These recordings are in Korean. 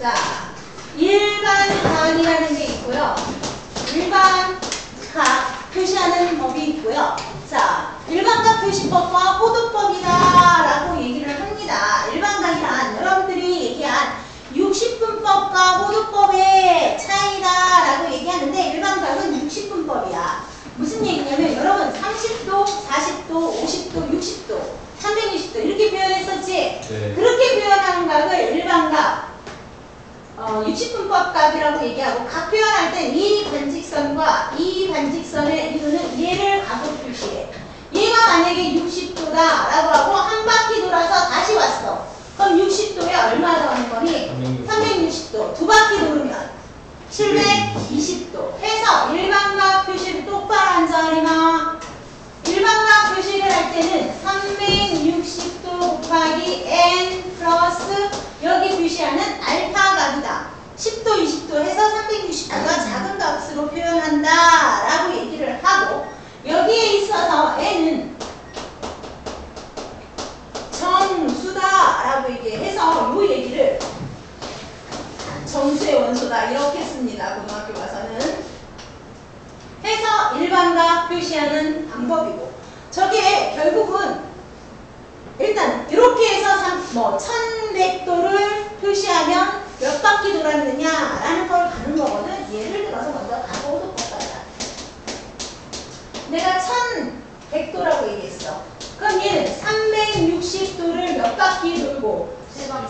자, 일반 각이라는 게 있고요. 일반 각 표시하는 법이 있고요. 자, 일반 각 표시법과 호두법이다라고 얘기를 합니다. 일반 각이란 여러분들이 얘기한 60분법과 호두법의 차이다라고 얘기하는데 일반 각은 60분법이야. 무슨 얘기냐면 여러분 30도, 40도, 50도, 60도, 360도 이렇게 표현했었지? 네. 그렇게 표현하는 각을 일반 각, 어, 60분법 각이라고 얘기하고 각 표현할 때 이 반직선과 이 반직선의 이유는 얘를 각으로 표시해. 얘가 만약에 60도다 라고 하고 한 바퀴 돌아서 다시 왔어. 그럼 60도에 얼마 더하는 거니? 360도. 두 바퀴 돌으면 720도. 해서 일반각 표시를 똑바로 앉아 하리마. 일반각 표시를 할 때는 360도 곱하기 n 플러스 여기 표시하는 알파 각이다. 10도, 20도 해서 360도가 작은 값으로 표현한다 라고 얘기를 하고 여기에 있어서 n은 정수다 라고 얘기해서 이 얘기를 정수의 원소다 이렇게 씁니다. 고등학교 가서는 해서 일반각 표시하는 방법이고 저게 결국은 일단 이렇게 해서 삼- 뭐 1100도를 표시하면 몇 바퀴 돌았느냐라는 걸 가는 거거든. 예를 들어서 먼저 가보도록 할까요? 내가 1100도라고 얘기했어. 그럼 얘는 360도를 몇 바퀴 돌고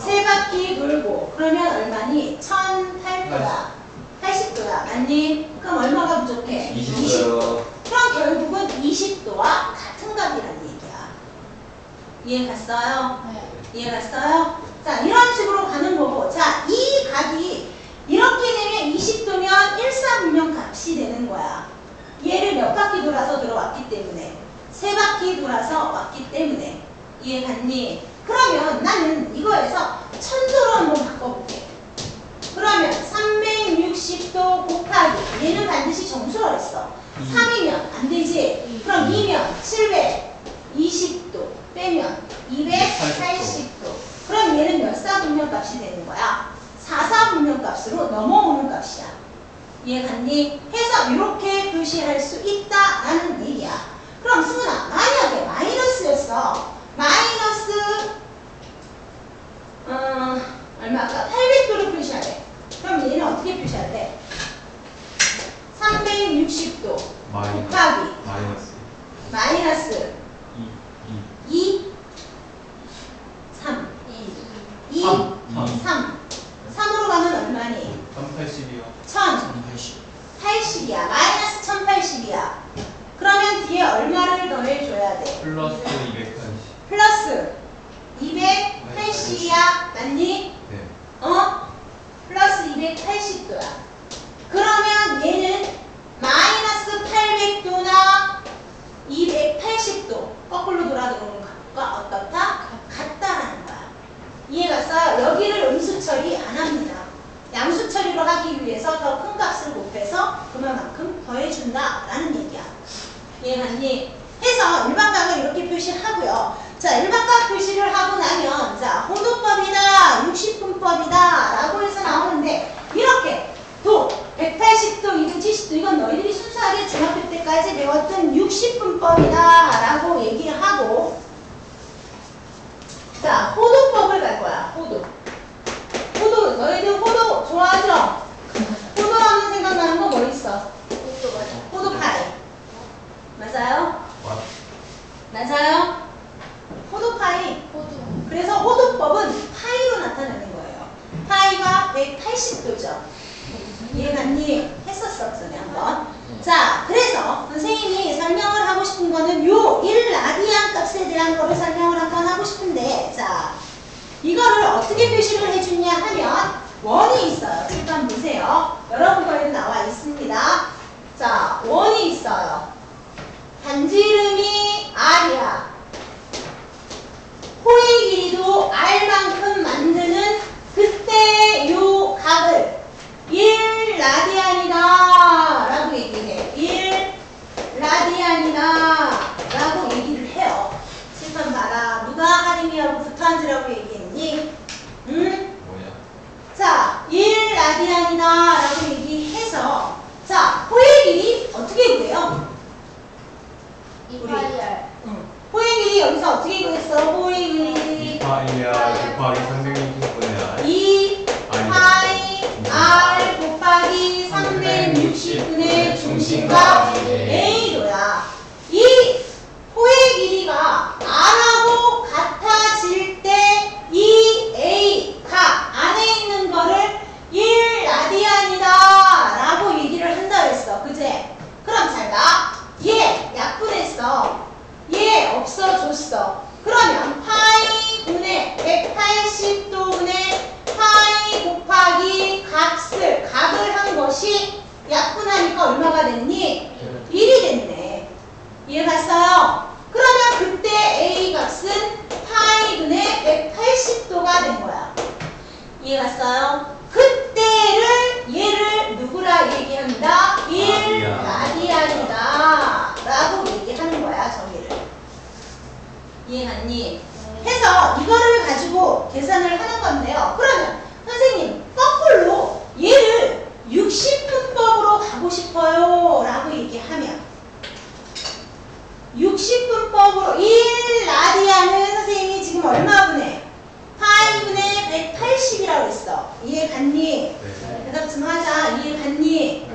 세 바퀴 돌고 그러면 얼마니? 1008도야. 80도야. 맞니? 그럼 얼마가 부족해? 20도요. 그럼 결국은 20도와 같은 각이라는 얘기야. 이해 갔어요? 이해 갔어요? 자, 이런 식으로 가는 거고. 자, 이 각이 이렇게 되면 20도면 일사분명 값이 되는 거야. 얘를 몇 바퀴 돌아서 들어왔기 때문에. 세 바퀴 돌아서 왔기 때문에. 이해 갔니? 그러면 나는 이거에서 천도로 한번 바꿔볼게. 그러면 360도 곱하기 얘는 반드시 정수라 했어. 3이면 안 되지. 그럼 2면 720도 빼면 280도. 얘는 몇 사분면 값이 되는 거야? 4사분면 값으로 넘어오는 값이야. 이해 갔니? 해서 이렇게 표시할 수 있다라는 얘기야. 그럼 승훈아, 만약에 마이너스였어. 마이너스 어, 얼마 아까 800도를 표시하래. 그럼 얘는 어떻게 표시해야 돼? 360도 마이너스. 곱하기 마이너스. 마이너스 2. 2, 3, 2, 3. 3. 3으로 가면 얼마니? 380이요. 1080. 80이야. 마이너스 1080이야. 그러면 뒤에 얼마를 더해줘야 돼? 플러스 280. 플러스 280이야. 맞니? 네. 어? 플러스 280도야. 그러면 얘는 마이너스 800도나 280도 거꾸로 돌아 들어오는 것과 어떻다? 같다라는 거야. 이해갔어요? 여기를 음수 처리 안 합니다. 양수 처리로 하기 위해서 더 큰 값을 곱해서 그만큼 더해준다라는 얘기야. 이해갔니? 해서 이렇게 표시하고요. 자, 일반각 표시를 하고 나면 자, 호도법이다, 60분법이다 라고 해서 나오는데 이렇게 도 180도, 270도 이건 너희들이 순수하게 중학교 때까지 배웠던 60분법이다 라고 얘기를 하고 80도죠. 이해갔니? 했었어 전에 한번. 자, 그래서 선생님이 설명을 하고 싶은 거는 요 1라디안 값에 대한 거를 설명을 한번 하고 싶은데 자, 이거를 어떻게 표시를 해주냐 하면 원이 있어요. 일단 보세요. 여러분 거에는 나와 있습니다. 자, 원이 있어요. 반지름이 R이야. 호의 길이도 R만큼 이파이알 응. 호의 길이 여기서 어떻게? 호의 길이 2파이야 곱하기 360분의 R 2 아니다. 파이 r 곱하기 360분의 중심과 a도야. 이 호의 길이가 r하고 같아질 때 이 a 각 안에 있는 거를 1라디안이다 라고 얘기를 한다 했어. 그제? 그럼 잘 봐. 얘 약분했어. 얘 없어졌어. 그러면 파이 분의 180도분의 파이 곱하기 값을 각을 한 것이 약분하니까 얼마가 됐니? 1이 됐네. 이해갔어요? 그러면 그때 A 값은 파이 분의 180도가 된 거야. 이해갔어요? 그때를 얘를 누구라 얘기합니다? 1 라디안. 라디안이다 라고 얘기하는 거야 정의를 이해갔니? 해서 이거를 가지고 계산을 하는 건데요 그러면 선생님 거꾸로 얘를 60분법으로 가고 싶어요 라고 얘기하면 60분법으로 1라디안은 선생님이 지금 얼마 분해? 파이분의 180이라고 했어 이해 갔니? 네. 대답 좀 하자 이해 갔니?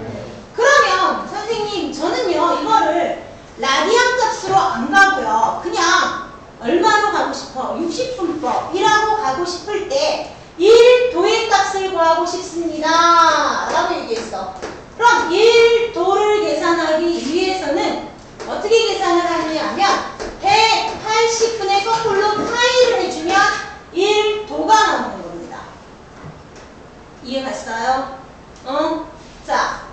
그러면 선생님 저는요 이거를 라디안 값으로 안 가고요 그냥 얼마로 가고 싶어? 60분법이라고 가고 싶을 때 1도의 값을 구하고 싶습니다 라고 얘기했어 그럼 1도를 계산하기 위해서는 어떻게 계산을 하느냐면 180분의 거꾸로 파이를 해주면 1도가 나오는 겁니다 이해갔어요? 어? 자,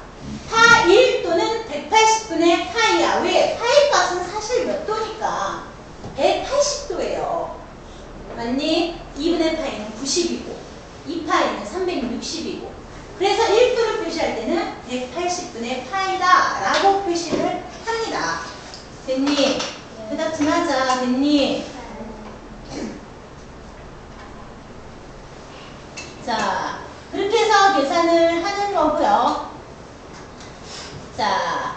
파 1도는 180분의 파이야. 왜? 파이 값은 사실 몇 도니까 180도예요. 맞니? 2분의 파이는 90이고 2파이는 360이고 그래서 1도를 표시할 때는 180분의 파이다 라고 표시를 합니다. 됐니? 대답 좀 하자. 됐니? 자, 그렇게 해서 계산을 하는 거고요. 자,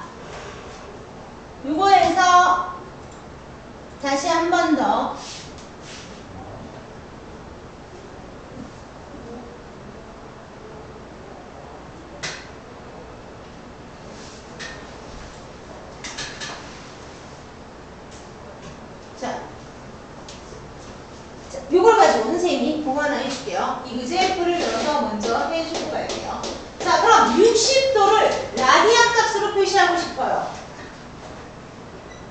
요거에서 다시 한 번 더. 자, 선생님이 보완을 해줄게요. 이그제프를 들어서 먼저 해주고 갈게요. 자, 그럼 60도를 라디안 값으로 표시하고 싶어요.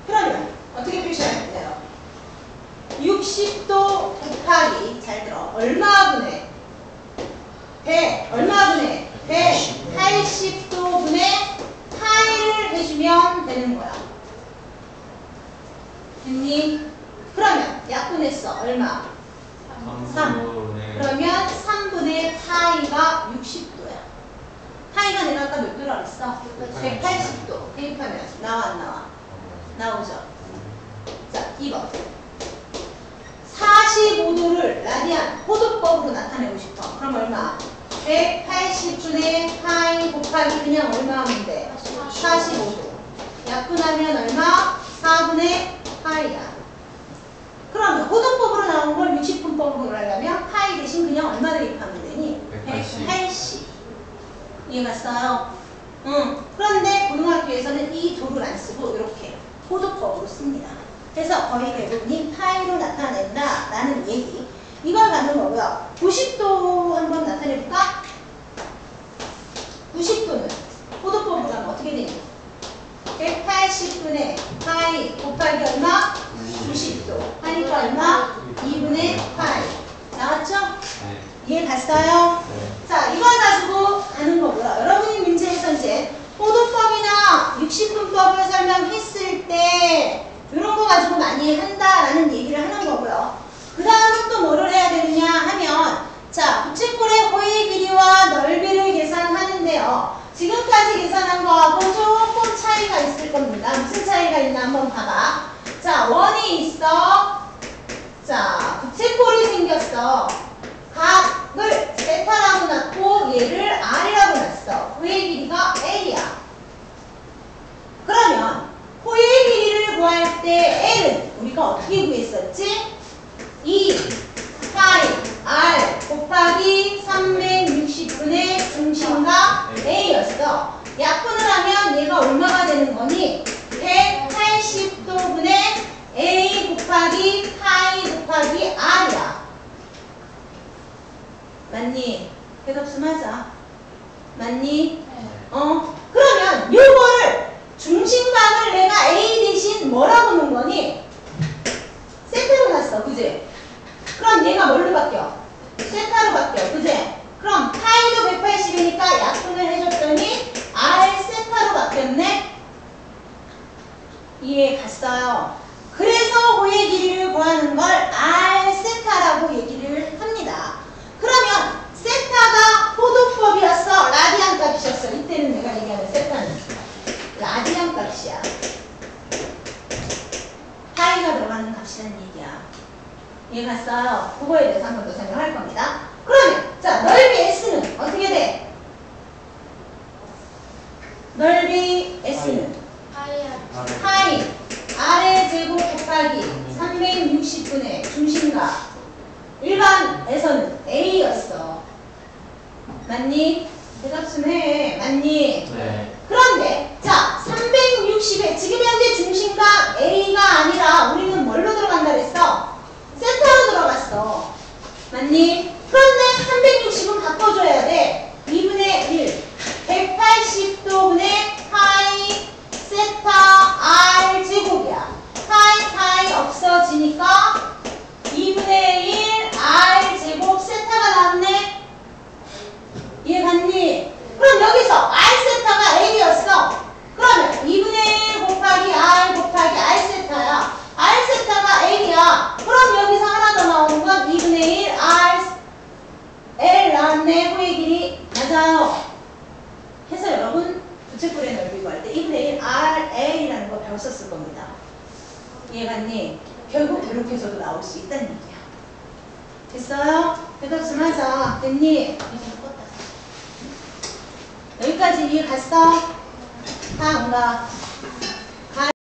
그러면 어떻게 표시하면 돼요? 60도 곱하기 잘 들어 얼마분의 100 얼마분의 180도분의 파이를 해주면 되는 거야. 됐니? 그러면 약분했어 얼마? 3분의 그러면 3분의 파이가 60도야. 파이가 내가 아까 몇 도라고 했어? 180도. 대입하면 나와 안 나와? 나오죠. 자, 2번. 45도를 라디안 호도법으로 나타내고 싶어. 그럼 얼마? 180분의 파이 곱하기 그냥 얼마 하면 돼? 45도. 약분하면 얼마? 4분의 파이야. 그러면 호도법으로 나온 걸 60분법으로 하려면 파이 대신 그냥 얼마 대입하면 되니? 180. 180. 이해갔어요? 응. 그런데 고등학교에서는 이 도를 안 쓰고 이렇게 호도법으로 씁니다. 그래서 거의 대부분이 파이로 나타낸다 라는 얘기. 이걸 갖는 거고요. 90도 한번 나타내 볼까? 90도는 호도법으로 하면 어떻게 되니? 180분의 파이 곱하기 얼마? 90도. 하니까 얼마? 2분의 파이. 나왔죠? 네. 이해 갔어요? 네. 자, 이걸 가지고 가는 거고요. 여러분이 문제에서 이제 호도법이나 60분법을 설명했을 때 이런 거 가지고 많이 한다라는 얘기를 하는 거고요. 거예요. 지금까지 계산한 거하고 조금 차이가 있을 겁니다. 무슨 차이가 있나 한번 봐봐. 자, 원이 있어. 자, 부채꼴이 생겼어. 각을 세타라고 놨고 얘를 R이라고 놨어. 코의 길이가 L이야. 그러면 코의 길이를 구할 때 L은 우리가 어떻게 구했었지? 2, 8, R 곱하기 3 이해 갔어요? 그거에 대해서 한 번더 생각할 겁니다. 그러면 자 넓이 S는 어떻게 돼? 넓이 S는 파이 아래 제곱 곱하기 360분의 중심각 일반에서는 A였어. 맞니? 대답 좀 해. 맞니? 네. 그런데 자 360에 지금 현재 중심각 A가 아니라 우리는 뭘로 들어간다 그랬어? 센터로 들어갔어. 맞니? 그런데 360은 바꿔줘야 돼. 2분의 1 180도분의 파이 세타 R 제곱이야. 파이 파이 없어지니까 2분의 1 R 제곱 세타가 나왔네. 이해 갔니? 그럼 여기서 R 세타가 A였어. 그러면 2분의 1 곱하기 R 곱하기 R 세타야. R 세타가 A야. 그럼 여기서 하나 더 나오는 건 2분의 1 R L 나왔네. 호의 길이 맞아요. 해서 여러분 부채꼴의 넓이 구할 때 2분의 1 R 배웠었을 겁니다. 이해 갔니? 결국 해서도 나올 수 있다는 얘기야. 됐어요? 대답 좀 하자. 됐니? 여기까지 이해 갔어? 다 안 가?